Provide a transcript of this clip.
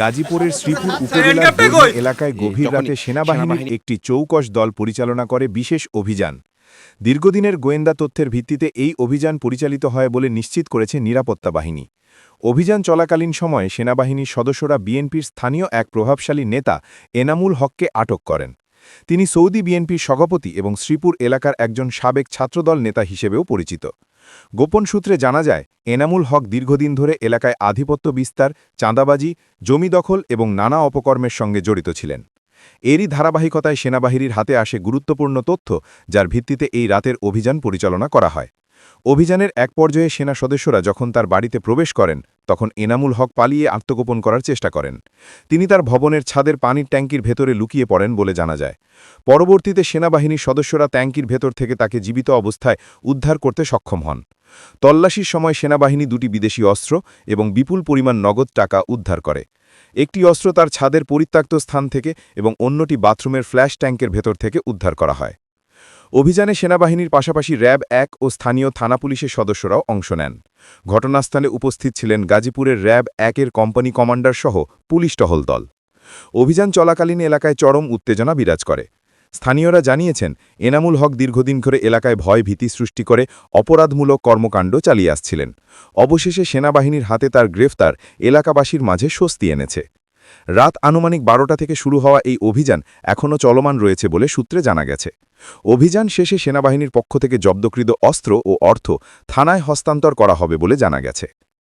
গাজীপুরের শ্রীপুর উপজেলার এলাকায় গভীর রাতে সেনাবাহিনীর একটি চৌকস দল পরিচালনা করে বিশেষ অভিযান। দীর্ঘদিনের গোয়েন্দা তথ্যের ভিত্তিতে এই অভিযান পরিচালিত হয় বলে নিশ্চিত করেছে নিরাপত্তা বাহিনী। অভিযান চলাকালীন সময়ে সেনাবাহিনীর সদস্যরা বিএনপির স্থানীয় এক প্রভাবশালী নেতা এনামুল হককে আটক করেন। তিনি সৌদি বিএনপির সভাপতি এবং শ্রীপুর এলাকার একজন সাবেক ছাত্রদল নেতা হিসেবেও পরিচিত। গোপন সূত্রে জানা যায়, এনামুল হক দীর্ঘদিন ধরে এলাকায় আধিপত্য বিস্তার, চাঁদাবাজি, জমি দখল এবং নানা অপকর্মের সঙ্গে জড়িত ছিলেন। এরই ধারাবাহিকতায় সেনাবাহিনীর হাতে আসে গুরুত্বপূর্ণ তথ্য, যার ভিত্তিতে এই রাতের অভিযান পরিচালনা করা হয়। অভিযানের এক পর্যায়ে সেনা সদস্যরা যখন তার বাড়িতে প্রবেশ করেন, তখন এনামুল হক পালিয়ে আত্মগোপন করার চেষ্টা করেন। তিনি তার ভবনের ছাদের পানির ট্যাঙ্কির ভেতরে লুকিয়ে পড়েন বলে জানা যায়। পরবর্তীতে সেনাবাহিনীর সদস্যরা ট্যাঙ্কির ভেতর থেকে তাকে জীবিত অবস্থায় উদ্ধার করতে সক্ষম হন। তল্লাশির সময় সেনাবাহিনী দুটি বিদেশি অস্ত্র এবং বিপুল পরিমাণ নগদ টাকা উদ্ধার করে। একটি অস্ত্র তার ছাদের পরিত্যক্ত স্থান থেকে এবং অন্যটি বাথরুমের ফ্ল্যাশ ট্যাঙ্কের ভেতর থেকে উদ্ধার করা হয়। অভিযানে সেনাবাহিনীর পাশাপাশি র্যাব এক ও স্থানীয় থানা পুলিশের সদস্যরাও অংশ নেন। ঘটনাস্থলে উপস্থিত ছিলেন গাজীপুরের র্যাব একের কোম্পানি কমান্ডার সহ পুলিশ টহল দল। অভিযান চলাকালীন এলাকায় চরম উত্তেজনা বিরাজ করে। স্থানীয়রা জানিয়েছেন, এনামুল হক দীর্ঘদিন ধরে এলাকায় ভয় ভীতি সৃষ্টি করে অপরাধমূলক কর্মকাণ্ড চালিয়ে আসছিলেন। অবশেষে সেনাবাহিনীর হাতে তার গ্রেফতার এলাকাবাসীর মাঝে স্বস্তি এনেছে। রাত আনুমানিক বারোটা থেকে শুরু হওয়া এই অভিযান এখনও চলমান রয়েছে বলে সূত্রে জানা গেছে। অভিযান শেষে সেনাবাহিনীর পক্ষ থেকে জব্দকৃত অস্ত্র ও অর্থ থানায় হস্তান্তর করা হবে বলে জানা গেছে।